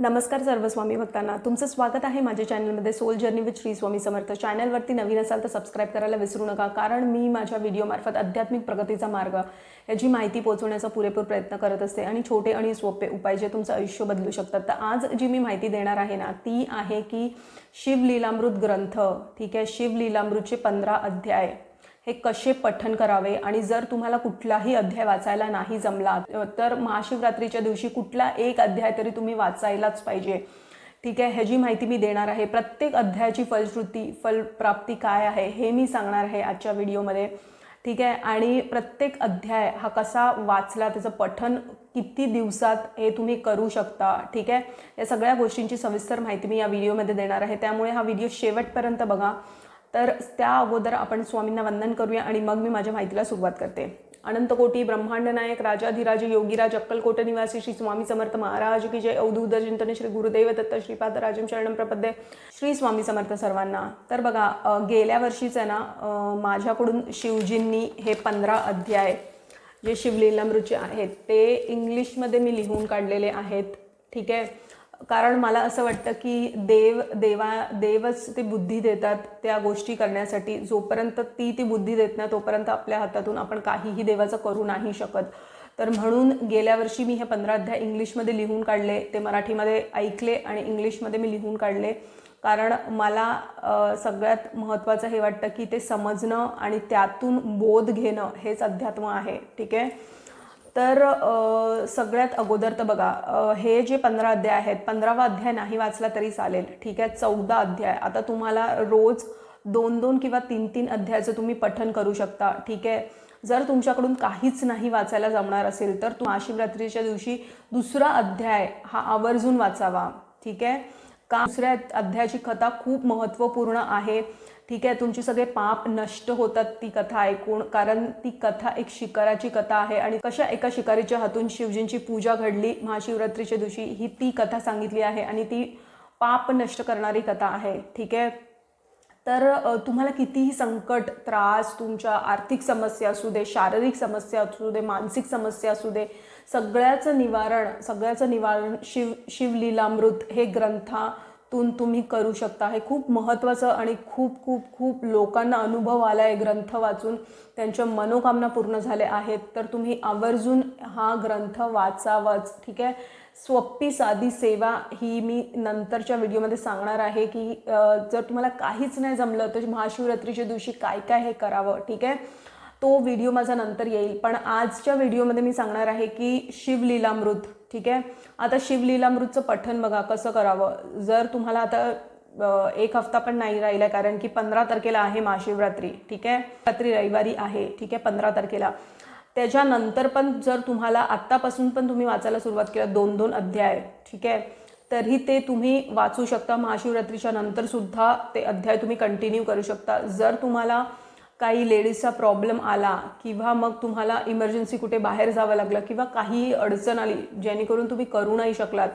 नमस्कार सर्व स्वामी भक्तांना. तुमचं स्वागत आहे माझ्या चॅनलमध्ये soul journey with Shri Swami Samarth. चॅनलवरती नवीन असाल तर सबस्क्राईब करायला विसरू नका कारण मी माझ्या व्हिडिओमार्फत आध्यात्मिक प्रगतीचा मार्ग याची माहिती पोहोचवण्याचा पुरेपूर प्रयत्न करत असते आणि छोटे आणि सोपे उपाय जे तुमचं आयुष्य बदलू शकतात. तर आज जी मी माहिती देणार आहे ना ती आहे की शिवलीलामृत ग्रंथ. ठीक आहे? शिवलीलामृतचे पंधरा अध्याय. हे कसे पठण करावे? आणि जर तुम्हाला कुठलाही अध्याय वाचायला नाही जमला तर महाशिवरात्रीच्या दिवशी कुठला एक अध्याय तरी तुम्ही वाचायलाच पाहिजे. ठीक आहे? ह्याची माहिती मी देणार आहे. प्रत्येक अध्यायाची फलश्रुती फलप्राप्ती काय आहे हे मी सांगणार आहे आजच्या व्हिडिओमध्ये. ठीक आहे? आणि प्रत्येक अध्याय हा कसा वाचला त्याचं पठन किती दिवसात हे तुम्ही करू शकता? ठीक आहे? या सगळ्या गोष्टींची सविस्तर माहिती मी या व्हिडिओमध्ये देणार आहे. त्यामुळे हा व्हिडिओ शेवटपर्यंत बघा. तर त्या अगोदर आपण स्वामींना वंदन करूया आणि मग मी माझ्या माहितीला सुरुवात करते. अनंतकोटी ब्रह्मांड नायक राजाधिराज योगीराज अक्कलकोट निवासी श्री स्वामी समर्थ महाराज की जय अवधूत चिंतन श्री गुरुदेव दत्त श्रीपाद राजम शरण प्रपद्ये श्री स्वामी समर्थ सर्वांना. तर बघा गेल्या वर्षीच आहे ना माझ्याकडून शिवजींनी हे पंधरा अध्याय जे शिवलीलामृतचे आहेत ते इंग्लिशमध्ये मी लिहून काढलेले आहेत. ठीक आहे? कारण मला असं वाटतं की देव देवा देवच ते बुद्धी देतात त्या गोष्टी करण्यासाठी. जोपर्यंत ती ती बुद्धी देत नाही तोपर्यंत आपल्या हातातून आपण काहीही देवाचं करू नाही शकत. तर म्हणून गेल्या वर्षी मी हे पंधरा अध्याय इंग्लिशमध्ये लिहून काढले. ते मराठीमध्ये ऐकले आणि इंग्लिशमध्ये मी लिहून काढले. कारण मला सगळ्यात महत्त्वाचं हे वाटतं की ते समजणं आणि त्यातून बोध घेणं हेच अध्यात्म आहे. ठीक आहे? तर सगळ्यात अगोदर तर बघा हे जे पंधरा अध्याय आहेत पंधरावा अध्याय नाही वाचला तरी चालेल. ठीक आहे? चौदा अध्याय. आता तुम्हाला रोज दोन दोन किंवा तीन तीन अध्यायाचं तुम्ही पठन करू शकता. ठीक आहे? जर तुमच्याकडून काहीच नाही वाचायला जमणार असेल तर तू महाशिवरात्रीच्या दिवशी दुसरा अध्याय हा आवर्जून वाचावा. ठीक आहे? का दुसऱ्या अध्यायाची कथा खूप महत्त्वपूर्ण आहे? ठीक आहे तुमचे सगळे पाप नष्ट होतात ती कथा ऐकून कारण ती कथा एक शिकाराची कथा आहे आणि कशा एका शिकारीच्या हातून शिवजींची पूजा घडली महाशिवरात्रीच्या दिवशी ही ती कथा सांगितली आहे आणि ती पाप नष्ट करणारी कथा आहे ठीक आहे? तर तुम्हाला कितीही संकट त्रास तुमच्या आर्थिक समस्या असू दे शारीरिक समस्या असू दे मानसिक समस्या असू दे सगळ्याचं निवारण सगळ्याचं निवारण शिव शिवलीलामृत हे तून तुम्ही करू शकता. हे खूप महत्त्वाचं आणि खूप खूप खूप लोकांना अनुभव आला आहे. ग्रंथ वाचून त्यांच्या मनोकामना पूर्ण झाल्या आहेत. तर तुम्ही आवर्जून हा ग्रंथ वाचावाच ठीक आहे? सोपी साधी सेवा ही मी नंतरच्या व्हिडिओमध्ये सांगणार आहे की जर तुम्हाला काहीच नाही जमलं तर महाशिवरात्रीच्या दिवशी काय काय हे करावं ठीक आहे? तो व्हिडिओ माझा नंतर येईल. पण आजच्या व्हिडिओमध्ये मी सांगणार आहे की शिवलीलामृत. ठीक आहे? आता शिवलीलामृतचं पठण बघा कसं करावं? जर तुम्हाला आता एक हफ्ता पण नाही राहिला कारण की पंधरा तारखेला आहे महाशिवरात्री ठीक आहे? रात्री रविवारी आहे ठीक आहे पंधरा तारखेला. त्याच्यानंतर पण जर तुम्हाला आत्तापासून पण तुम्ही वाचायला सुरुवात केलं दोन दोन अध्याय ठीक आहे? तरी ते तुम्ही वाचू शकता महाशिवरात्रीच्या नंतरसुद्धा ते अध्याय तुम्ही कंटिन्यू करू शकता. जर तुम्हाला काही लेडीजचा प्रॉब्लेम आला किंवा मग तुम्हाला इमर्जन्सी कुठे बाहेर जावं लागलं किंवा काही अडचण आली जेणेकरून तुम्ही करू नाही शकलात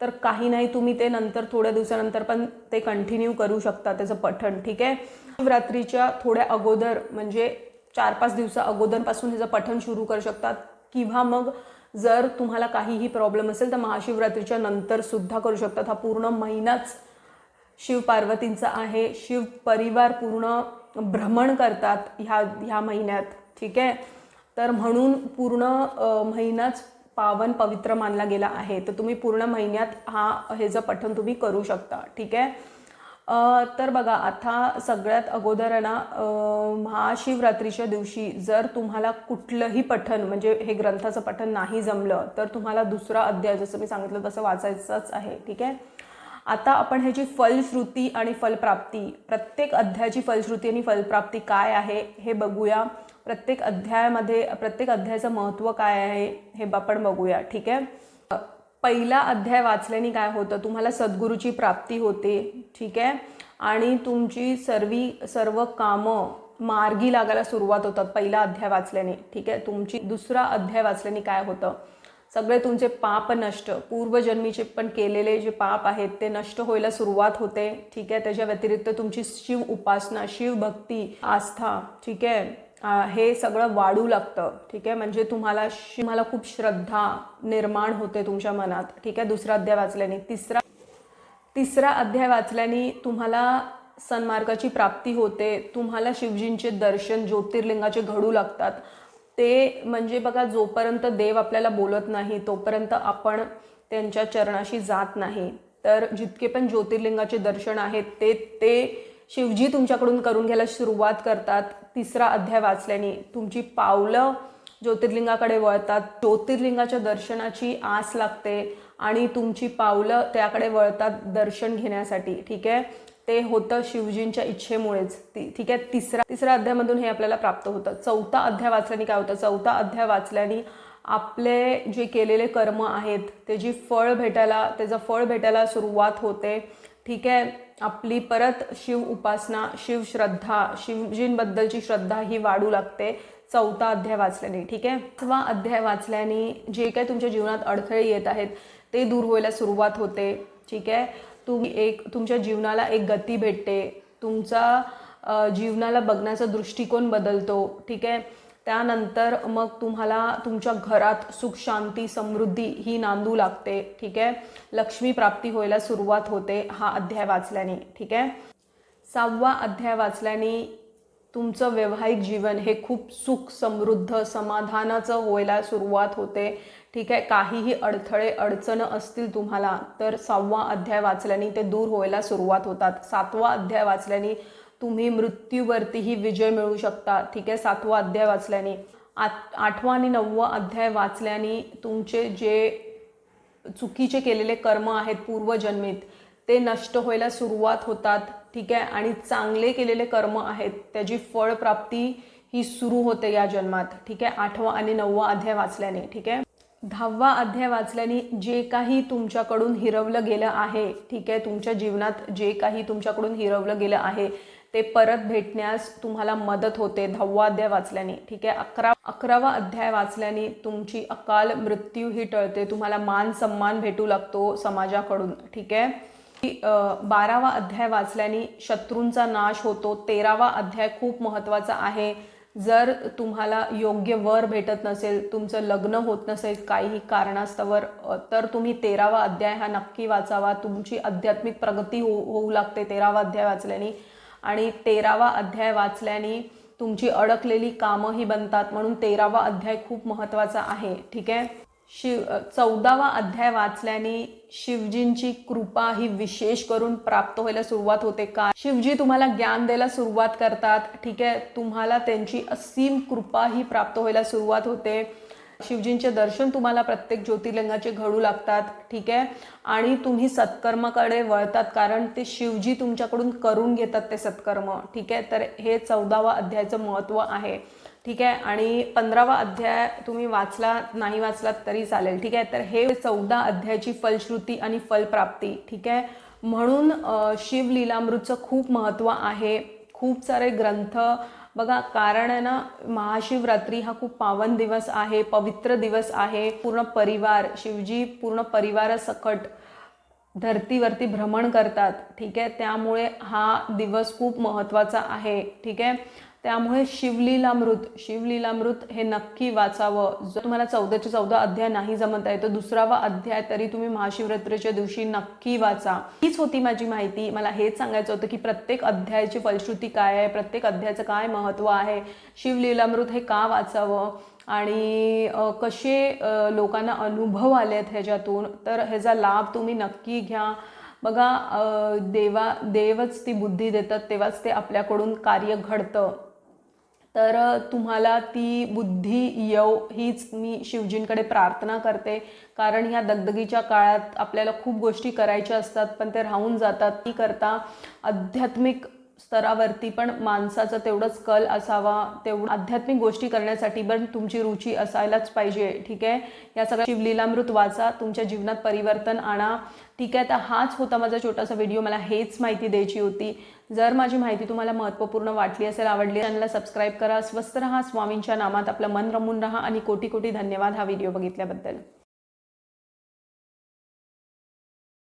तर काही नाही तुम्ही ते नंतर थोड्या दिवसानंतर पण ते कंटिन्यू करू शकता त्याचं पठण ठीक आहे? शिवरात्रीच्या थोड्या अगोदर म्हणजे चार पाच दिवसा अगोदरपासून ह्याचं पठण सुरू करू शकतात किंवा मग जर तुम्हाला काहीही प्रॉब्लेम असेल तर महाशिवरात्रीच्या नंतर सुद्धा करू शकतात. हा पूर्ण महिनाच शिव पार्वतींचा आहे. शिव परिवार पूर्ण भ्रमण करतात ह्या ह्या महिन्यात ठीक आहे? तर म्हणून पूर्ण महिनाच पावन पवित्र मानला गेला आहे. तर तुम्ही पूर्ण महिन्यात हा हे जे पठण तुम्ही करू शकता ठीक आहे? तर बघा आता सगळ्यात अगोदर आहे ना महाशिवरात्रीच्या दिवशी जर तुम्हाला कुठलंही पठण म्हणजे हे ग्रंथाचं पठण नाही जमलं तर तुम्हाला दुसरा अध्याय जसं मी सांगितलं तसं वाचायचंच आहे ठीक आहे? आता आपण ह्याची फलश्रुती आणि फलप्राप्ती प्रत्येक अध्यायाची फलश्रुती आणि फलप्राप्ती काय आहे हे बघूया. प्रत्येक अध्यायामध्ये प्रत्येक अध्यायाचं महत्त्व काय आहे हे आपण बघूया ठीक आहे? पहिला अध्याय वाचल्याने काय होतं? तुम्हाला सद्गुरूची प्राप्ती होते ठीक आहे? आणि तुमची सर्वी सर्व कामं मार्गी लागायला सुरुवात होतात पहिला अध्याय वाचल्याने ठीक आहे? तुमची दुसरा अध्याय वाचल्याने काय होतं? सगळे तुमचे पाप नष्ट पूर्वजन्मीचे पण केलेले जे पाप आहेत ते नष्ट व्हायला सुरुवात होते. ठीक आहे? त्याच्या व्यतिरिक्त तुमची शिव उपासना शिव भक्ती आस्था ठीक आहे? हे सगळं वाढू लागतं. ठीक आहे? म्हणजे तुम्हाला तुम्हाला खूप श्रद्धा निर्माण होते तुमच्या मनात. ठीक आहे? दुसरा अध्याय वाचल्याने. तिसरा तिसरा अध्याय वाचल्याने तुम्हाला सन्मार्गाची प्राप्ती होते. तुम्हाला शिवजींचे दर्शन ज्योतिर्लिंगाचे घडू लागतात. ते म्हणजे बघा जोपर्यंत देव आपल्याला बोलत नाही तोपर्यंत आपण त्यांच्या चरणाशी जात नाही. तर जितके पण ज्योतिर्लिंगाचे दर्शन आहेत ते ते शिवजी तुमच्याकडून करून घ्यायला सुरुवात करतात. तिसरा अध्याय वाचल्याने तुमची पावलं ज्योतिर्लिंगाकडे वळतात. ज्योतिर्लिंगाच्या दर्शनाची आस लागते आणि तुमची पावलं त्याकडे वळतात दर्शन घेण्यासाठी. ठीक आहे? ते होतं शिवजींच्या इच्छेमुळेच. ती ठीक आहे तिसरा तिसऱ्या अध्यायामधून हे आपल्याला प्राप्त होतं. चौथा अध्याय वाचल्याने काय होतं? चौथा अध्याय वाचल्याने आपले जे केलेले कर्म आहेत त्याची फळ भेटायला त्याचं फळ भेटायला सुरुवात होते. ठीक आहे आपली परत शिव उपासना शिवश्रद्धा शिवजींबद्दलची श्रद्धा ही वाढू लागते चौथा अध्याय वाचल्याने. ठीक आहे? किंवा अध्याय वाचल्याने जे काही तुमच्या जीवनात अडथळे येत आहेत ते दूर व्हायला सुरुवात होते. ठीक आहे? तुम्ही एक तुमच्या जीवनाला एक गती भेटते. तुमचा जीवनाला बघण्याचा दृष्टिकोन बदलतो. ठीक आहे? त्यानंतर मग तुम्हाला तुमच्या घरात सुख शांती समृद्धी ही नांदू लागते. ठीक आहे? लक्ष्मी प्राप्ती व्हायला सुरुवात होते हा अध्याय वाचल्याने. ठीक आहे? सहावा अध्याय वाचल्याने तुमचं वैवाहिक जीवन हे खूप सुख समृद्ध समाधानाचं व्हायला सुरुवात होते. ठीक आहे? काहीही अडथळे अडचणं असतील तुम्हाला तर सहावा अध्याय वाचल्याने ते दूर व्हायला सुरुवात होतात. सातवा अध्याय वाचल्याने तुम्ही मृत्यूवरतीही विजय मिळवू शकता. ठीक आहे? सातवा अध्याय वाचल्याने. आठ आठवा आणि नववा अध्याय वाचल्याने तुमचे जे चुकीचे केलेले कर्म आहेत पूर्वजन्मित ते नष्ट व्हायला सुरुवात होतात ठीक आहे? आणि चांगले केलेले कर्म आहेत त्याची फळप्राप्ती ही सुरू होते या जन्मात ठीक आहे? आठवा आणि नववा अध्याय वाचल्याने ठीक आहे? दहावा अध्याय वाचल्याने जे काही तुमच्याकडून हिरवलं गेलं आहे ठीक आहे? तुमच्या जीवनात जे काही तुमच्याकडून हिरवलं गेलं आहे ते परत भेटण्यास तुम्हाला मदत होते दहावा अध्याय वाचल्याने ठीक आहे? अकरा अकरावा अध्याय वाचल्याने तुमची अकाल मृत्यू ही टळते तुम्हाला मान सन्मान भेटू लागतो समाजाकडून ठीक आहे? बारावा अध्याय वाचल्याने शत्रूंचा नाश होतो. तेरावा अध्याय खूप महत्त्वाचा आहे. जर तुम्हाला योग्य वर भेटत नसेल तुमचं लग्न होत नसेल काहीही कारणास्तवर तर तुम्ही तेरावा अध्याय हा नक्की वाचावा. तुमची आध्यात्मिक प्रगती हो होऊ लागते तेरावा अध्याय वाचल्याने. आणि तेरावा अध्याय वाचल्याने तुमची अडकलेली कामंही बनतात. म्हणून तेरावा अध्याय खूप महत्त्वाचा आहे. ठीक आहे? शिव चौदावा अध्याय वाचल्याने शिवजींची कृपा ही विशेष करून प्राप्त व्हायला सुरुवात होते. का? शिवजी तुम्हाला ज्ञान द्यायला सुरुवात करतात. ठीक आहे? तुम्हाला त्यांची असीम कृपा ही प्राप्त व्हायला सुरुवात होते. शिवजींचे दर्शन तुम्हाला प्रत्येक ज्योतिर्लिंगाचे घडू लागतात. ठीक आहे? आणि तुम्ही सत्कर्माकडे वळतात कारण ते शिवजी तुमच्याकडून करून घेतात ते सत्कर्म. ठीक आहे? तर हे चौदावा अध्यायाचं महत्त्व आहे. ठीक आहे? आणि पंधरावा अध्याय तुम्ही वाचला नाही वाचलात तरी चालेल ठीक आहे? तर हे चौदा अध्यायाची फलश्रुती आणि फलप्राप्ती ठीक आहे? म्हणून शिवलीलामृतचं खूप महत्त्व आहे. खूप सारे ग्रंथ. बघा कारण आहे ना महाशिवरात्री हा खूप पावन दिवस आहे पवित्र दिवस आहे. पूर्ण परिवार शिवजी पूर्ण परिवारासकट धरतीवरती भ्रमण करतात ठीक आहे? त्यामुळे हा दिवस खूप महत्त्वाचा आहे ठीक आहे? त्यामुळे शिवलीलामृत शिवलीलामृत हे नक्की वाचावं. जर तुम्हाला चौदाचे चौदा अध्याय नाही जमत आहे तर दुसरावा अध्याय तरी तुम्ही महाशिवरात्रीच्या दिवशी नक्की वाचा. हीच होती माझी माहिती. मला हेच सांगायचं होतं की प्रत्येक अध्यायाची फलश्रुती काय आहे प्रत्येक अध्यायाचं काय महत्त्व आहे शिवलीलामृत हे का वाचावं आणि कसे लोकांना अनुभव आले आहेत ह्याच्यातून. तर ह्याचा लाभ तुम्ही नक्की घ्या. बघा देवा देवच ती बुद्धी देतात तेव्हाच ते आपल्याकडून कार्य घडतं. तर तुम्हाला ती बुद्धी येव हीच मी शिवजींकडे प्रार्थना करते. कारण ह्या दगदगीच्या काळात आपल्याला खूप गोष्टी करायच्या असतात पण ते राहून जातात. ती करता आध्यात्मिक स्तरावरती पण माणसाचा तेवढंच कल असावा तेवढं आध्यात्मिक गोष्टी करण्यासाठी पण तुमची रुची असायलाच पाहिजे ठीक आहे? या सगळ्या शिवलीलामृत वाचा तुमच्या जीवनात परिवर्तन आणा. ठीक आहे तर हाच होता माझा छोटासा व्हिडिओ मला हेच माहिती द्यायची होती. जर माझी माहिती तुम्हाला महत्त्वपूर्ण वाटली असेल आवडली चॅनलला सबस्क्राईब करा. स्वस्त रहा स्वामींच्या नामात आपलं मन रमून राहा आणि कोटी कोटी धन्यवाद हा व्हिडिओ बघितल्याबद्दल.